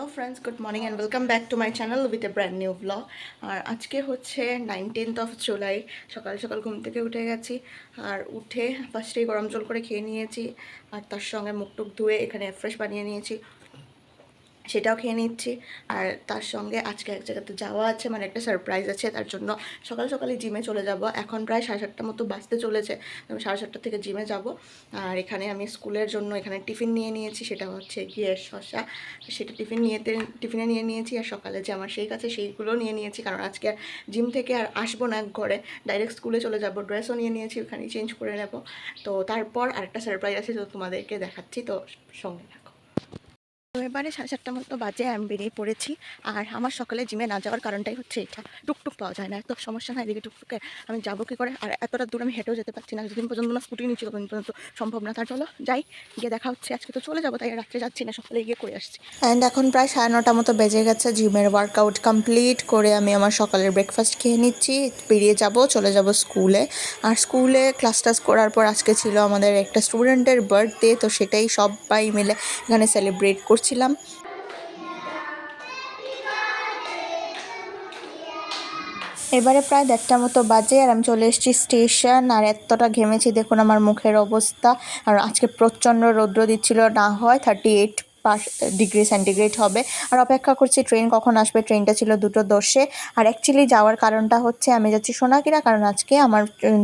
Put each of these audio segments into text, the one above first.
Hello friends good morning and welcome back to my channel with a brand new blog আর আজকে হচ্ছে nineteenth of July সকাল সকাল ঘুম থেকে উঠে গেছি। আর উঠে ফার্স্টেই গরম জল করে খেয়ে নিয়েছি। আর তার সঙ্গে মুখ টুক ধুয়ে এখানে ফ্রেশ বানিয়ে নিয়েছি। সেটাও খেয়ে নিচ্ছি। আর তার সঙ্গে আজকে এক জায়গাতে যাওয়া আছে মানে একটা সারপ্রাইজ আছে, তার জন্য সকাল সকালে জিমে চলে যাব। এখন প্রায় সাড়ে সাতটার মতো বাজতে চলেছে আমি সাড়ে সাতটা থেকে জিমে যাব। আর এখানে আমি স্কুলের জন্য এখানে টিফিন নিয়ে নিয়েছি, সেটা হচ্ছে গিয়ে শশা সেটা টিফিন নিয়েতে টিফিনে নিয়ে নিয়েছি, আর সকালে যে আমার সেই কাছে সেইগুলো নিয়ে নিয়েছি, কারণ আজকে আর জিম থেকে আর আসব না ঘরে। ডাইরেক্ট স্কুলে চলে যাব ড্রেসও নিয়ে নিয়েছি, ওখানেই চেঞ্জ করে নেব। তো তারপর আরেকটা সারপ্রাইজ আছে, তো তোমাদেরকে দেখাচ্ছি, তো সঙ্গে এবারে সাড়ে সাতটা মতো বাজে, আমি বেরিয়ে পড়েছি। আর আমার সকালে জিমে না যাওয়ার কারণটাই হচ্ছে এটা, টুকটুক পাওয়া যায় না, এত সমস্যা না এদিকে টুকটুকে, আমি যাব কী করে? আর এতটা দূর আমি হেঁটেও যেতে পারছি না, যতদিন পর্যন্ত না স্কুটি নিচ্ছি ততদিন পর্যন্ত সম্ভব না। তার চলো যাই, গিয়ে দেখা হচ্ছে, আজকে তো চলে যাব, তাই রাত্রে যাচ্ছি না, সকালে গিয়ে করে আসছি। অ্যান্ড এখন প্রায় সাড়ে নটা মতো বেজে গেছে জিমের ওয়ার্কআউট কমপ্লিট করে আমি আমার সকালের ব্রেকফাস্ট খেয়ে নিচ্ছি, বেরিয়ে যাব, চলে যাব স্কুলে আর স্কুলে ক্লাস টাস করার পর আজকে ছিল আমাদের একটা স্টুডেন্টের বার্থডে তো সেটাই সবাই মিলে এখানে সেলিব্রেট করছিলাম। এবারে প্রায় দেড়টা মতো বাজে আর আমি চলে এসেছি স্টেশন, আর এতটা ঘেমেছি দেখুন আমার মুখের অবস্থা। আর আজকে প্রচণ্ড রৌদ্র দিচ্ছিল, না হয় থার্টি এইট পাঁচ ডিগ্রি সেন্টিগ্রেড হবে। আর অপেক্ষা করছি ট্রেন কখন আসবে। ট্রেনটা ছিল দুটো দশে। আর অ্যাকচুয়ালি যাওয়ার কারণটা হচ্ছে, আমি যাচ্ছি সোনাকিরা কারণ আজকে আমার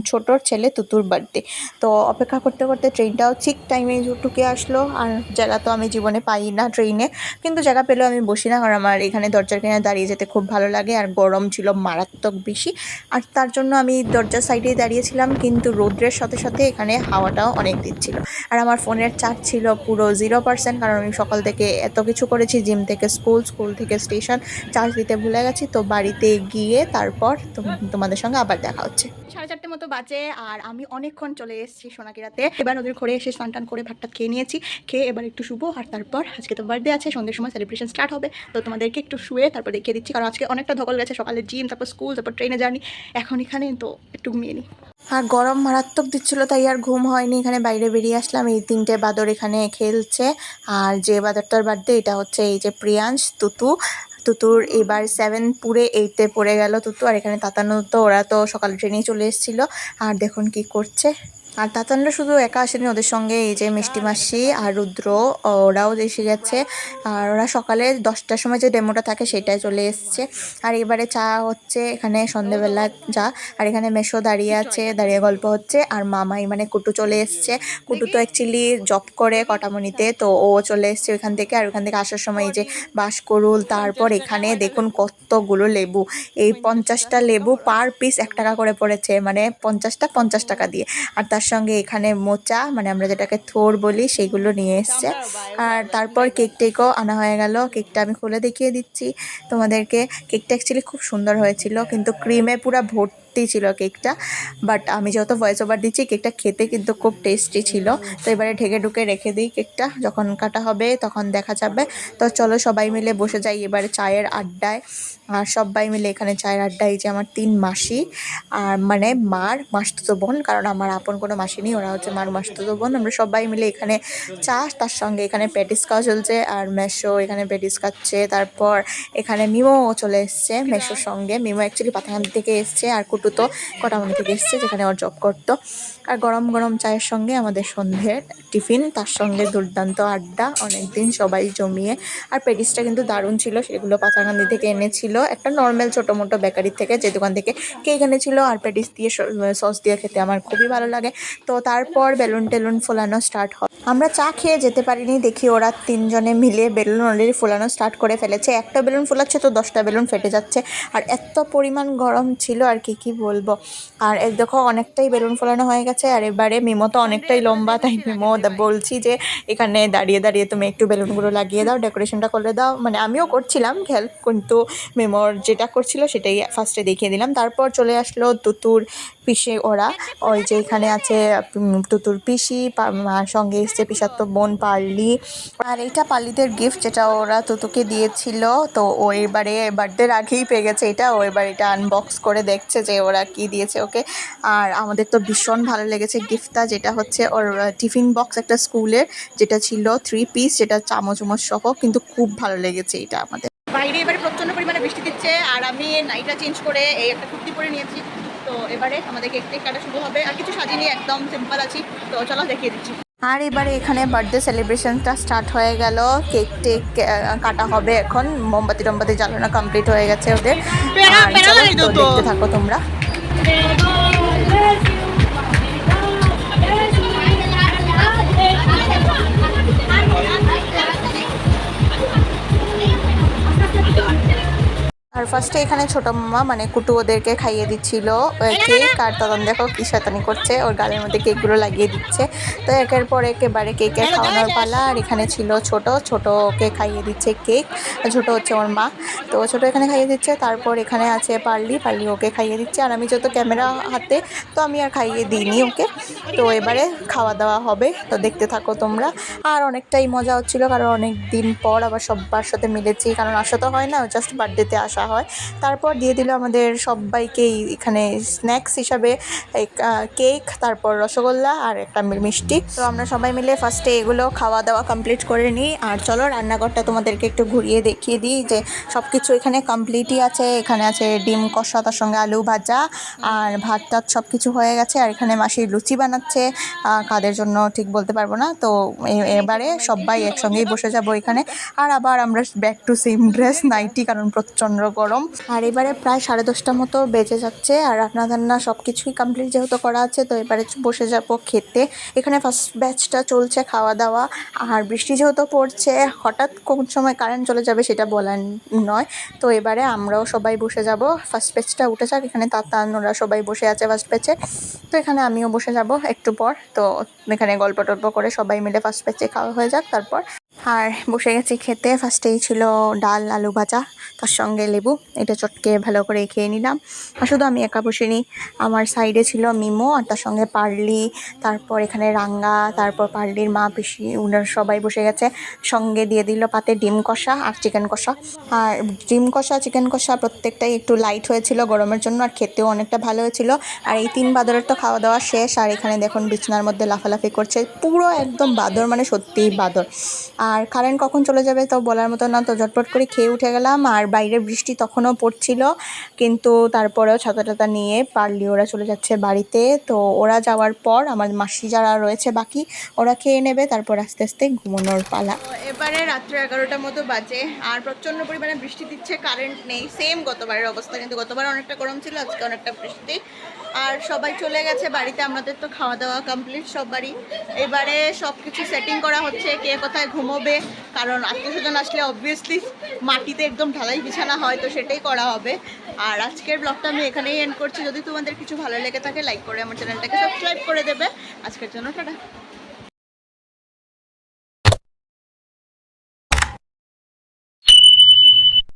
ছোটোর ছেলে তুতুর বার্থডে তো অপেক্ষা করতে করতে ট্রেনটাও ঠিক টাইমে ঢুকে আসলো। আর জায়গা তো আমি জীবনে পাই না ট্রেনে। কিন্তু জায়গা পেলেও আমি বসি না কারণ আমার এখানে দরজার কিনারে দাঁড়িয়ে যেতে খুব ভালো লাগে। আর গরম ছিল মারাত্মক বেশি। আর তার জন্য আমি দরজার সাইডেই দাঁড়িয়েছিলাম। কিন্তু রৌদ্রের সাথে সাথে এখানে হাওয়াটাও অনেক দিচ্ছিল আর আমার ফোনের চার্জ ছিল পুরো জিরো পার্সেন্ট কারণ আমি সকাল থেকে এত কিছু করেছি জিম থেকে স্কুল স্কুল থেকে স্টেশন চার্জ দিতে ভুলে গেছি। তো বাড়িতে গিয়ে তারপর তোম- তোমাদের সঙ্গে আবার দেখা হচ্ছে। সাড়ে চারটে মতো বাজে আর আমি অনেকক্ষণ চলে এসেছি সোনাকিরাতে। এবার ওদের ঘরে এসে স্নান টান করে ভাতটা খেয়ে নিয়েছি। খেয়ে এবার একটু শুবো আর তারপর আজকে তো বার্থডে আছে, সন্ধ্যের সময় সেলিব্রেশন স্টার্ট হবে। তো তোমাদেরকে একটু শুয়ে তারপর দেখিয়ে দিচ্ছি। কারণ আজকে অনেকটা ধকল গেছে, সকালে জিম তারপর স্কুল তারপর ট্রেনে জার্নি এখন এখানে তো একটু ঘুমিয়ে নিই। আর গরম মারাত্মক দিচ্ছিল, তাই আর ঘুম হয়নি। এখানে বাইরে বেরিয়ে আসলাম, এই তিনটে বাদর এখানে খেলছে। আর যে বাদরটার বার্থডে এটা হচ্ছে এই যে প্রিয়াংশ, তুতু। তুতুর এবার সেভেন পুরে এইটে পড়ে গেল তুতু। আর এখানে তাতানো তো, ওরা তো সকালে ট্রেনেই চলে এসেছিল। আর দেখুন কি করছে। আর তাতানরা শুধু একা আসেনি, ওদের সঙ্গে এই যে মিষ্টি মাসি আর রুদ্র, ওরাও এসে গেছে। আর ওরা সকালে দশটার সময় যে ডেমোটা থাকে সেটাই চলে এসছে। আর এবারে চা হচ্ছে এখানে সন্ধেবেলা যা। আর এখানে মেশো দাঁড়িয়ে আছে, দাঁড়িয়ে গল্প হচ্ছে। আর মামাই মানে কুটু চলে এসছে। কুটু তো অ্যাকচুয়ালি জব করে কটামণিতে, তো ও চলে এসছে ওইখান থেকে। আর ওখান থেকে আসার সময় এই যে বাঁশকরুল, তারপর এখানে দেখুন কতগুলো লেবু। এই পঞ্চাশটা লেবু পার পিস এক টাকা করে পড়েছে মানে পঞ্চাশটা পঞ্চাশ টাকা দিয়ে। আর তার সঙ্গে এখানে মোচা মানে আমরা যেটাকে থোর বলি সেগুলো নিয়ে এসছে। আর তারপর কেক টেকও আনা হয়ে গেল। কেকটা আমি খুলে দেখিয়ে দিচ্ছি তোমাদেরকে। কেকটা অ্যাকচুয়ালি খুব সুন্দর হয়েছিল, কিন্তু ক্রিমে পুরো ভর্তি ছিল কেকটা বাট আমি যত ভয়েস ওভার দিচ্ছি, কেকটা খেতে কিন্তু খুব টেস্টি ছিল। তো এবারে ঢেকে ঢুকে রেখে দিই কেকটা, যখন কাটা হবে তখন দেখা যাবে। তো চলো সবাই মিলে বসে যাই এবারে চায়ের আড্ডায়। আর সবাই মিলে এখানে চায়ের আড্ডায়, এই যে আমার তিন মাসি। আর মানে মার মাসতুতো বোন, কারণ আমার আপন কোনো মাসি নেই, ওরা হচ্ছে মার মাসতুতো বোন। আমরা সবাই মিলে এখানে চা, তার সঙ্গে এখানে প্যাটিস খাওয়া চলছে, আর মেশো এখানে প্যাটিস খাচ্ছে। তারপর এখানে মিমো চলে এসছে, মেশোর সঙ্গে। মিমো অ্যাকচুয়ালি পাতাকান্দি থেকে এসছে, আর কুটু তো কটামনি থেকে এসছে যেখানে ওর জব করতো। আর গরম গরম চায়ের সঙ্গে আমাদের সন্ধ্যের টিফিন, তার সঙ্গে দুর্দান্ত আড্ডা, অনেকদিন সবাই জমিয়ে। আর প্যাটিসটা কিন্তু দারুণ ছিল, সেগুলো পাতাকান্দি থেকে এনেছিল। একটা নর্মাল ছোটো মোটো বেকারি থেকে, যে দোকান থেকে কেক এনেছিল, আর প্যাটিস দিয়ে সস দিয়ে খেতে আমার খুবই ভালো লাগে। তো তারপর বেলুন টেলুন ফোলানো স্টার্ট হয়। আমরা চা খেয়ে যেতে পারিনি, দেখি ওরা তিনজনে মিলে বেলুন অলরেডি ফোলানো স্টার্ট করে ফেলেছে। একটা বেলুন ফোলাচ্ছে তো দশটা বেলুন ফেটে যাচ্ছে। আর এত পরিমাণ গরম ছিল, আর কি কি বলব। আর এই দেখো অনেকটাই বেলুন ফোলানো হয়ে গেছে, আর এবারে মেমো তো অনেকটাই লম্বা, তাই মেমো বলছি যে এখানে দাঁড়িয়ে দাঁড়িয়ে তুমি একটু বেলুনগুলো লাগিয়ে দাও ডেকোরেশনটা করে দাও। মানে আমিও করছিলাম হেল্প কিন্তু মেমোর যেটা করছিল সেটাই ফার্স্টে দেখিয়ে দিলাম। তারপর চলে আসলো তুতুর পিসে ওরা। ওই যে এখানে আছে তুতুর পিসি সঙ্গে এসছে পিসাত্ত বোন পার্লি। আর এইটা পার্লিদের গিফট যেটা ওরা তুতুকে দিয়েছিল, তো ও এবারে বার্থডের আগেই পেয়ে গেছে। এটা ও এবার এটা আনবক্স করে দেখছে যে ওরা কি দিয়েছে ওকে। আর আমাদের তো ভীষণ ভালো লেগেছে গিফটটা, যেটা হচ্ছে ওর টিফিন বক্স একটা স্কুলের, যেটা ছিল থ্রি পিস যেটা চামচ উমচ সহ, কিন্তু খুব ভালো লেগেছে এটা আমাদের। বাইরে এবারে প্রচণ্ড পরিমাণে বৃষ্টি দিচ্ছে, আর আমি নাইটা চেঞ্জ করে এই একটা কুর্তি পরে নিয়েছি। তো এবারে আমাদের কেক টেক কাটা শুরু হবে। আর কিছু সাজিয়ে নিয়ে একদম সিম্পল আছি। তো চলো দেখিয়ে দিচ্ছি। আর এবারে এখানে বার্থডে সেলিব্রেশনটা স্টার্ট হয়ে গেল। কেক টেক কাটা হবে এখন। মোমবাতি টোমবাতি জ্বালানো কমপ্লিট হয়ে গেছে ওদের। দেখতে থাকো তোমরা। ফার্স্টে এখানে ছোট মামা মানে কুটু ওদেরকে খাইয়ে দিচ্ছিল। কেক আর তখন দেখো কি শতানি করছে। ওর গালের মধ্যে কেকগুলো লাগিয়ে দিচ্ছে। তো একের পর একেবারে কেকে খাওয়ানোর পালা। আর এখানে ছিল ছোট। ছোট ওকে খাইয়ে দিচ্ছে কেক ছোট হচ্ছে ওর মা। তো ছোট এখানে খাইয়ে দিচ্ছে। তারপর এখানে আছে পার্লি। পার্লি ওকে খাইয়ে দিচ্ছে। আর আমি যত ক্যামেরা হাতে তো আমি আর খাইয়ে দিইনি ওকে। তো এবারে খাওয়া দাওয়া হবে। তো দেখতে থাকো তোমরা। আর অনেকটাই মজা হচ্ছিল। কারণ অনেক দিন পর আবার সব্বার সাথে মিলেছি। কারণ আসা তো হয় না জাস্ট বার্থডেতে আসা হয়। তারপর দিয়ে দিল আমাদের সবাইকেই এখানে স্ন্যাক্স হিসাবে কেক তারপর রসগোল্লা আর একটা মিষ্টি। তো আমরা সবাই মিলে ফার্স্টে এগুলো খাওয়া দাওয়া কমপ্লিট করে নিই। আর চলো রান্নাঘরটা তোমাদেরকে একটু ঘুরিয়ে দেখিয়ে দিই যে সব কিছু এখানে কমপ্লিটই আছে। এখানে আছে ডিম কষা, তার সঙ্গে আলু ভাজা আর ভাত টাত সব কিছু হয়ে গেছে। আর এখানে মাসি লুচি বানাচ্ছে। কাদের জন্য ঠিক বলতে পারব না। তো এবারে সবাই একসঙ্গেই বসে যাব এখানে। আর আবার আমরা back to same dress nightie কারণ প্রচণ্ড গরম। আর এবারে প্রায় সাড়ে দশটা মতো বেজে যাচ্ছে আর রান্না বান্না সব কিছুই কমপ্লিট যেহেতু করা আছে, তো এবারে বসে যাব খেতে। এখানে ফার্স্ট ব্যাচটা চলছে খাওয়া দাওয়া আর বৃষ্টি যেহেতু পড়ছে, হঠাৎ কোন সময় কারেন্ট চলে যাবে সেটা বলার নয়। তো এবারে আমরাও সবাই বসে যাব। ফার্স্ট পেজটা উঠে যাক, এখানে তাতান ওরা সবাই বসে আছে ফার্স্ট পেজে তো এখানে আমিও বসে যাব একটু পর। তো এখানে গল্প টল্প করে সবাই মিলে ফার্স্ট পেজে খাওয়া হয়ে যাক, তারপর আর বসে গেছি খেতে। ফার্স্টেই ছিল ডাল, আলু ভাজা, তার সঙ্গে লেবু। এটা চটকে ভালো করে খেয়ে নিলাম। আর শুধু আমি একা বসিনি, আমার সাইডে ছিল মিমো আর তার সঙ্গে পার্লি, তারপর এখানে রাঙ্গা, তারপর পার্লির মা, পিসি, উনার সবাই বসে গেছে। সঙ্গে দিয়ে দিল পাতে ডিম কষা আর চিকেন কষা। আর ডিম কষা, চিকেন কষা প্রত্যেকটাই একটু লাইট হয়েছিল গরমের জন্য আর খেতেও অনেকটা ভালো হয়েছিল। আর এই তিন বাদরের তো খাওয়া দাওয়া শেষ। আর এখানে দেখুন বিছনার মধ্যে লাফালাফি করছে। পুরো একদম বাদর মানে সত্যিই বাদর। আর কারেন্ট কখন চলে যাবে তো বলার মতো না, তো ঝটপট করে খেয়ে উঠে গেলাম। আর বাইরে বৃষ্টি তখনও পড়ছিল, কিন্তু তারপরেও ছাতা টাতা নিয়ে পারলি ওরা চলে যাচ্ছে বাড়িতে। তো ওরা যাওয়ার পর আমার মাসি যারা রয়েছে বাকি, ওরা খেয়ে নেবে, তারপর আস্তে আস্তে ঘুমানোর পালা। এবারে রাত্রে এগারোটার মতো বাজে, আর প্রচণ্ড পরিমাণে বৃষ্টি দিচ্ছে কারেন্ট নেই। সেম গতবারের অবস্থা, কিন্তু গতবার অনেকটা গরম ছিল, আজকে অনেকটা বৃষ্টি। আর সবাই চলে গেছে বাড়িতে, আমাদের তো খাওয়া দাওয়া কমপ্লিট সবারই। এবারে সব কিছু সেটিং করা হচ্ছে, কে কোথায় ঘুমোবে, কারণ আত্মীয় স্বজন আসলে অবভিয়াসলি মাটিতে একদম ঢালাই বিছানা হয়, তো সেটাই করা হবে। আর আজকের ব্লগটা আমি এখানেই এন্ড করছি। যদি তোমাদের কিছু ভালো লেগে থাকে লাইক করে আমার চ্যানেলটাকে সাবস্ক্রাইব করে দেবে। আজকের জন্য টাটা।